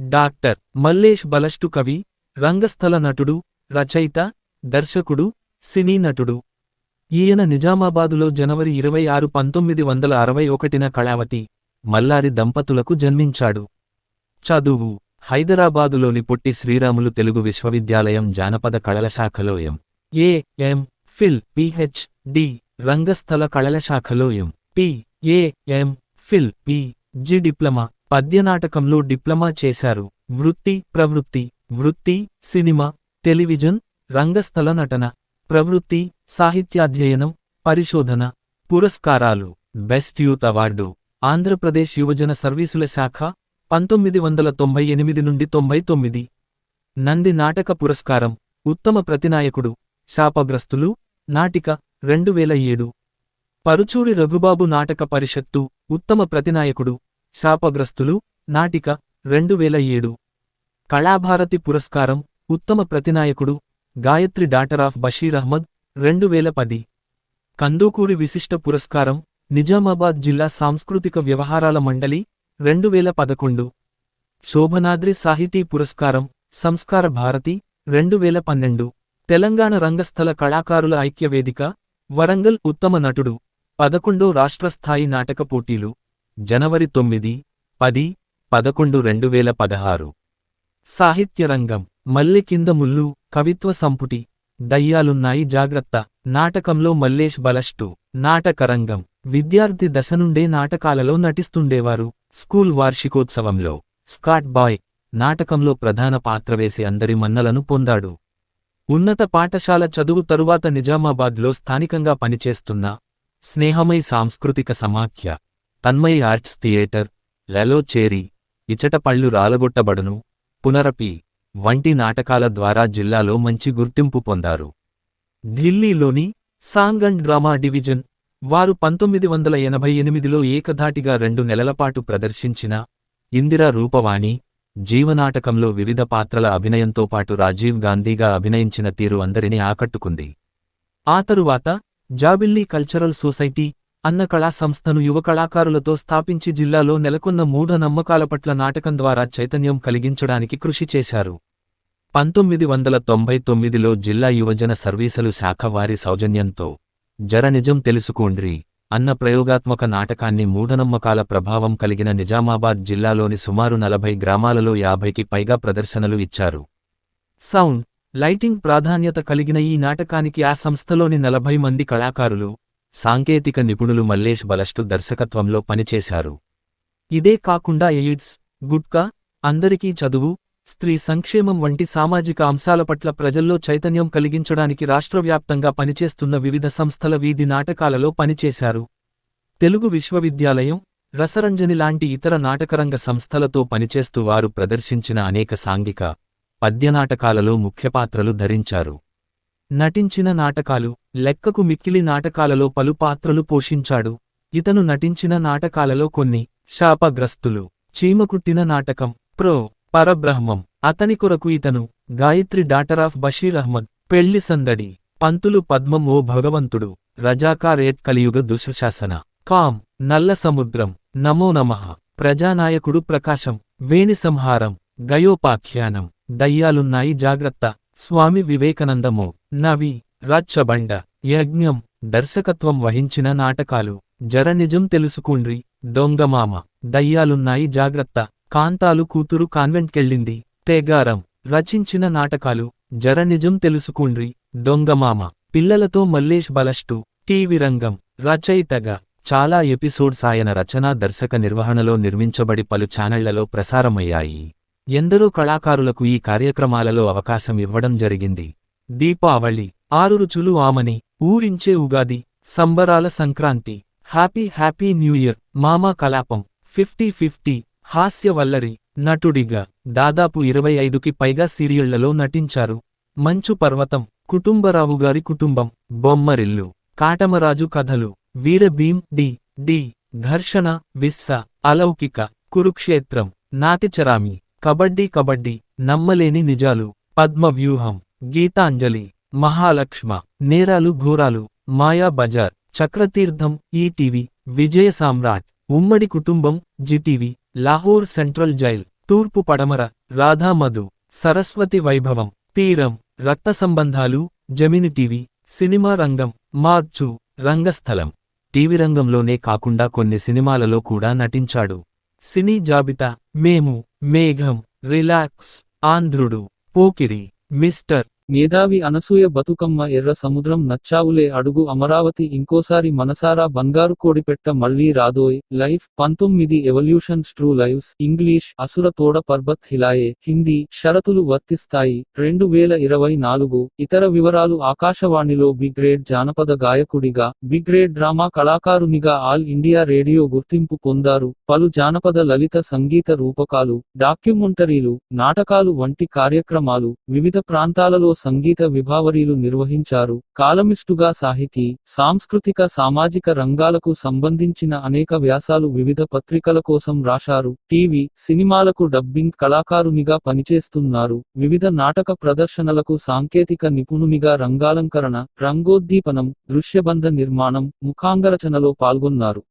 Doctor Mallesh బలష్టు కవి రంగస్థల నటుడు రచయిత దర్శకుడు సినీ నటుడు. ఈయన నిజామాబాదులో జనవరి ఇరవై ఆరు పంతొమ్మిది వందల అరవై ఒకటిన కళావతి మల్లారి దంపతులకు జన్మించాడు. చదువు హైదరాబాదులోని పొట్టి శ్రీరాములు తెలుగు విశ్వవిద్యాలయం జానపద కళల శాఖలో M. A M Phil P H D రంగస్థల కళల శాఖలో M. P A M Phil P G diploma పద్యనాటకంలో diploma చేశారు. వృత్తి ప్రవృత్తి వృత్తి సినిమా టెలివిజన్ రంగస్థల నటన ప్రవృత్తి సాహిత్యాధ్యయనం పరిశోధన పురస్కారాలు. Best youth award. ఆంధ్రప్రదేశ్ యువజన సర్వీసుల శాఖ పంతొమ్మిది వందల తొంభై ఎనిమిది నుండి తొంభై తొమ్మిది. నంది నాటక పురస్కారం. ఉత్తమ ప్రతినాయకుడు. శాపగ్రస్తులు. నాటిక రెండు వేల ఏడు. పరుచూరి రఘుబాబు నాటక పరిషత్తు. ఉత్తమ ప్రతినాయకుడు. శాపగ్రస్తులు నాటిక రెండు వేల ఏడు. కళాభారతి పురస్కారం ఉత్తమ ప్రతినాయకుడు గాయత్రి డాటర్ ఆఫ్ బషీర్ అహ్మద్ రెండు వేల పది. కందుకూరి విశిష్ట పురస్కారం నిజామాబాద్ జిల్లా సాంస్కృతిక వ్యవహారాల మండలి రెండు వేల పదకొండు. శోభనాద్రి సాహితీ పురస్కారం సంస్కార భారతి రెండు వేల పన్నెండు. తెలంగాణ రంగస్థల కళాకారుల ఐక్యవేదిక వరంగల్ ఉత్తమ నటుడు పదకొండో రాష్ట్రస్థాయి నాటక పోటీలు. జనవరి తొమ్మిది పది పదకొండు రెండు వేల పదహారు. సాహిత్యరంగం మల్లె కింద ముల్లు కవిత్వ సంపుటి దయ్యాలున్నాయి జాగ్రత్త నాటకంలో మల్లేష్ బలష్టు నాటకరంగం విద్యార్థి దశ నుండే నాటకాలలో నటిస్తుండేవారు స్కూల్ వార్షికోత్సవంలో స్కాట్ బాయ్ నాటకంలో ప్రధాన పాత్ర వేసి అందరి మన్నలను పొందాడు. ఉన్నత పాఠశాల చదువు తరువాత నిజామాబాద్లో స్థానికంగా పనిచేస్తున్న స్నేహమై సాంస్కృతిక సమాఖ్య తన్మయ్ ఆర్ట్స్ థియేటర్లలో చేరి ఇచట పళ్ళు రాలగొట్టబడును పునరపి వంటి నాటకాల ద్వారా జిల్లాలో మంచి గుర్తింపు పొందారు. ఢిల్లీలోని సాంగ్ అండ్ డ్రామా డివిజన్ వారు పంతొమ్మిది వందల ఎనభై ఎనిమిదిలో ఏకధాటిగా రెండు నెలలపాటు ప్రదర్శించిన ఇందిరా రూపవాణి జీవనాటకంలో వివిధ పాత్రల అభినయంతో పాటు రాజీవ్ గాంధీగా అభినయించిన తీరు అందరినీ ఆకట్టుకుంది. ఆ తరువాత జాబిల్లీ కల్చరల్ సొసైటీ అన్న కళా సంస్థను యువ కళాకారులతో స్థాపించి జిల్లాలో నెలకొన్న మూఢ నమ్మకాల పట్ల నాటకం ద్వారా చైతన్యం కలిగించడానికి కృషి చేశారు. పంతొమ్మిది వందల తొంభై తొమ్మిదిలో జిల్లా యువజన సర్వీసులు శాఖ వారి సౌజన్యంతో జర నిజం తెలుసుకోండ్రి అన్న ప్రయోగాత్మక నాటకాన్ని మూఢనమ్మకాల ప్రభావం కలిగిన నిజామాబాద్ జిల్లాలోని సుమారు నలభై గ్రామాలలో యాభైకి పైగా ప్రదర్శనలు ఇచ్చారు. సౌండ్ లైటింగ్ ప్రాధాన్యత కలిగిన ఈ నాటకానికి ఆ సంస్థలోని నలభై మంది కళాకారులు సాంకేతిక నిపుణులు మల్లేష్ బలష్టు దర్శకత్వంలో పనిచేశారు. ఇదే కాకుండా ఎయిడ్స్ గుట్కా అందరికీ చదువు స్త్రీ సంక్షేమం వంటి సామాజిక అంశాల పట్ల ప్రజల్లో చైతన్యం కలిగించడానికి రాష్ట్రవ్యాప్తంగా పనిచేస్తున్న వివిధ సంస్థల వీధి నాటకాలలో పనిచేశారు. తెలుగు విశ్వవిద్యాలయం రసరంజని లాంటి ఇతర నాటకరంగ సంస్థలతో పనిచేస్తూ వారు ప్రదర్శించిన అనేక సాంఘిక పద్యనాటకాలలో ముఖ్యపాత్రలు ధరించారు. నటించిన నాటకాలు లెక్కకు మిక్కిలి నాటకాలలో పలు పాత్రలు పోషించాడు. ఇతను నటించిన నాటకాలలో కొన్ని శాపగ్రస్తులు. చీమకుట్టిన నాటకం ప్రో. పరబ్రహ్మం. అతని కొరకు ఇతను గాయత్రి డాటర్ ఆఫ్ బషీర్ అహ్మద్ పెళ్ళి సందడి పంతులు పద్మం ఓ భగవంతుడు రజాకారేట్ కలియుగ దుశ్శాసన. కామ్ నల్ల సముద్రం నమో నమః. ప్రజానాయకుడు ప్రకాశం వేణి సంహారం గయోపాఖ్యానం దయ్యాలున్నాయి జాగ్రత్త స్వామి వివేకానందమో. నవి రచ్చబండ యజ్ఞం దర్శకత్వం వహించిన నాటకాలు. జర నిజం తెలుసుకుండ్రి దొంగమామ దయ్యాలున్నాయి జాగ్రత్త. కాంతాలు కూతురు కాన్వెంట్కెళ్ళింది. తేగారం. రచించిన నాటకాలు. జర నిజం తెలుసుకుండ్రి దొంగమామ పిల్లలతో మల్లేష్ బలష్టు. టీవీ రంగం. రచయితగా. చాలా ఎపిసోడ్స్ ఆయన రచనా దర్శక నిర్వహణలో నిర్మించబడి పలు ఛానళ్ళలో ప్రసారమయ్యాయి. ఎందరో కళాకారులకు ఈ కార్యక్రమాలలో అవకాశం ఇవ్వడం జరిగింది. దీపావళి ఆరు రుచులు ఆమని ఊరించే ఉగాది సంబరాల Sankranti happy happy new year మామా కలాపం ఫిఫ్టీ ఫిఫ్టీ హాస్యవల్లరి నటుడిగా దాదాపు ఇరవై ఐదుకి పైగా సీరియళ్ళలో నటించారు. మంచు పర్వతం కుటుంబరావు గారి కుటుంబం బొమ్మరిల్లు కాటమరాజు కథలు వీరభీం డి డి ఘర్షణ విస్స అలౌకిక కురుక్షేత్రం నాతిచరామి కబడ్డీ కబడ్డీ నమ్మలేని నిజాలు పద్మవ్యూహం గీతాంజలి మహాలక్ష్మ నేరాలు ఘోరాలు మాయా బజార్ చక్రతీర్థం ఈటీవీ విజయ సామ్రాట్ ఉమ్మడి కుటుంబం జిటీవీ లాహోర్ సెంట్రల్ జైల్ తూర్పు పడమర రాధామధు సరస్వతి వైభవం తీరం రక్త సంబంధాలు జమిని టీవీ సినిమా రంగం మార్చు రంగస్థలం. టీవీ రంగంలోనే కాకుండా కొన్ని సినిమాలలో కూడా నటించాడు. సినీ జాబితా మేము మేఘం రిలాక్స్ ఆంధ్రుడు పోకిరి మిస్టర్ మేధావి అనసూయ బతుకమ్మ ఎర్ర సముద్రం నచ్చావులే అడుగు అమరావతి ఇంకోసారి మనసారా బంగారు కోడిపెట్ట మళ్ళీ రాదోయ్ లైఫ్ పంతొమ్మిది evolutions true lives English Asura Toda Parbat హిలాయే Hindi షరతులు వర్తిస్తాయి రెండు వేల ఇరవై నాలుగు ఇతర వివరాలు ఆకాశవాణిలో బిగ్రేడ్ జానపద గాయకుడిగా బిగ్రేడ్ డ్రామా కళాకారునిగా ఆల్ ఇండియా రేడియో గుర్తింపు పొందారు పలు జానపద లలిత సంగీత రూపకాలు డాక్యుమెంటరీలు నాటకాలు వంటి కార్యక్రమాలు వివిధ ప్రాంతాలలో సంగీత విభావరీలు నిర్వహించారు. కాలమిస్టుగా సాహితీ సాంస్కృతిక సామాజిక రంగాలకు సంబంధించిన అనేక వ్యాసాలు వివిధ పత్రికల కోసం రాశారు. టీవీ సినిమాలకు డబ్బింగ్ కళాకారునిగా పనిచేస్తున్నారు. వివిధ నాటక ప్రదర్శనలకు సాంకేతిక నిపుణునిగా రంగాలంకరణ రంగోద్దీపనం దృశ్యబంధ నిర్మాణం ముఖాంగరచనలో పాల్గొన్నారు.